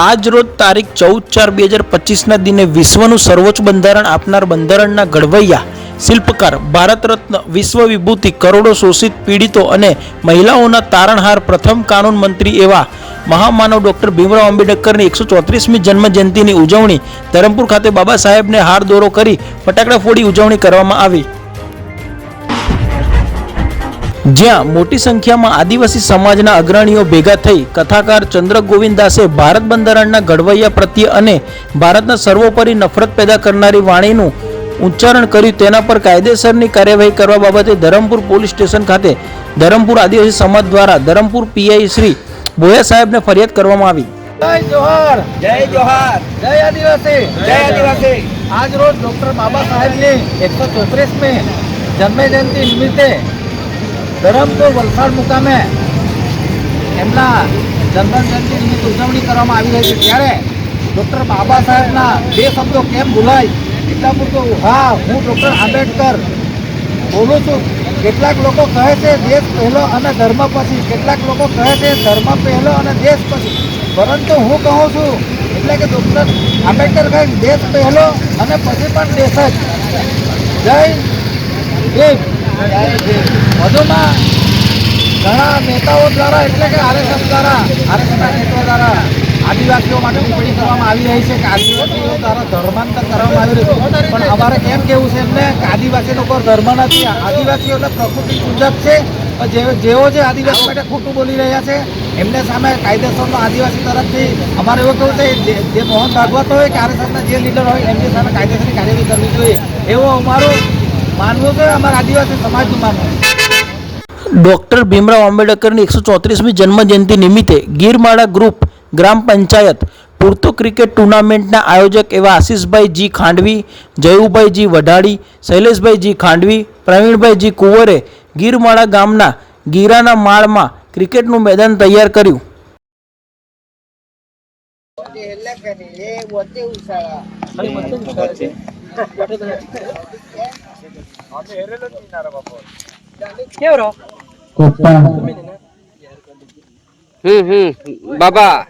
આજ રોજ તારીખ ચૌદ ચાર બે હજાર પચીસના દિને વિશ્વનું સર્વોચ્ચ બંધારણ આપનાર બંધારણના ઘડવૈયા, શિલ્પકાર ભારત રત્ન વિશ્વ વિભૂતિ કરોડો શોષિત પીડિતો અને મહિલાઓના તારણહાર પ્રથમ કાનૂન મંત્રી એવા મહામાનવ ડોક્ટર ભીમરાવ આંબેડકરની એકસો ચોત્રીસમી જન્મ જયંતિની ઉજવણી ધરમપુર ખાતે બાબા સાહેબને હાર દોરો કરી ફટાકડા ફોડી ઉજવણી કરવામાં આવી. જ્યાં મોટી સંખ્યામાં આદિવાસી સમાજના અગ્રણીઓ ભેગા થઈ કથાકાર ચંદ્ર ગોવિંદાસે ભારત બંધારણના ઘડવૈયા પ્રત્યે અને ભારતના સર્વોપરી નફરત પેદા કરનારી વાણીનું ઉચ્ચારણ કર્યું તેના પર કાયદેસરની કાર્યવાહી કરવા બાબતે ધરમપુર પોલીસ સ્ટેશન ખાતે ધરમપુર આદિવાસી સમાજ દ્વારા ધરમપુર પીઆઈ શ્રી બોયા સાહેબને ફરિયાદ કરવામાં આવી. જય જોહાર. જય જોહાર. જય આદિવાસી. જય આદિવાસી. આજ રોજ ડોક્ટર બાબા સાહેબની એકસો ચોત્રીસમી જન્મજયંતિ નિમિત્તે ધરમપુર વલસાડ મુકામે એમના જન્મજયંતિ નિમિત્ત ઉજવણી કરવામાં આવી રહી છે. ત્યારે ડોક્ટર બાબા સાહેબના બે શબ્દો કેમ ભૂલાય? એટલા પૂરતો હા, હું ડૉક્ટર આંબેડકર બોલું છું. કેટલાક લોકો કહે છે દેશ પહેલો અને ધર્મ પછી. કેટલાક લોકો કહે છે ધર્મ પહેલો અને દેશ પછી. પરંતુ હું કહું છું, એટલે કે ડૉક્ટર આંબેડકર કહે દેશ પહેલો અને પછી પણ દેશ જ. જય ભીમ વધુમાં ઘણા નેતાઓ દ્વારા, એટલે કે આરએસએસ દ્વારા, આરએસએસના નેતાઓ દ્વારા આદિવાસીઓ માટે ટિપ્પણી કરવામાં આવી રહી છે કે આદિવાસીઓ દ્વારા ધર્માંતર કરવામાં આવી રહ્યું છે. પણ અમારે કેમ કેવું છે એમને કે આદિવાસી લોકો ધર્મ નથી. આદિવાસીઓ એટલે પ્રકૃતિ પૂજક છે. જેઓ જે આદિવાસી માટે ખોટું બોલી રહ્યા છે, એમને સામે કાયદેસરનો આદિવાસી તરફથી અમારે એવું કહ્યું છે, જે મોહન ભાગવત હોય કે આરએસએસના જે લીડર હોય, એમની સામે કાયદેસરની કાર્યવાહી કરવી જોઈએ. એવો અમારું માનવું છે અમારા આદિવાસી સમાજનું માનવું? છે ડોક્ટર ભીમરાવ આંબેડકરની એકસો ચોત્રીસમી જન્મજયંતિ નિમિત્તે ગીરમાળા ગ્રુપ ગ્રામ પંચાયત પૂરતો ક્રિકેટ ટુર્નામેન્ટના આયોજક એવા આશીષભાઈ જી ખાંડવી જયુભાઈ જી વઢાડી શૈલેષભાઈ જી ખાંડવી પ્રવીણભાઈ જી કુંવરે ગીરમાળા ગામના ગીરાના માળમાં ક્રિકેટનું મેદાન તૈયાર કર્યું. હમ હમ બાબા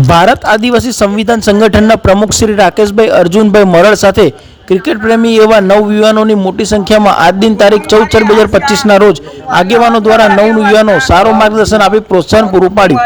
ભારત આદિવાસી સંવિધાન સંગઠનના પ્રમુખ શ્રી રાકેશભાઈ અર્જુનભાઈ મરળ સાથે ક્રિકેટ પ્રેમી એવા નવ યુવાનોની મોટી સંખ્યામાં આજ દિન તારીખ ચૌદ ચાર બે હજાર પચીસના રોજ આગેવાનો દ્વારા નવ યુવાનો સારો માર્ગદર્શન આપી પ્રોત્સાહન પૂરું પાડ્યું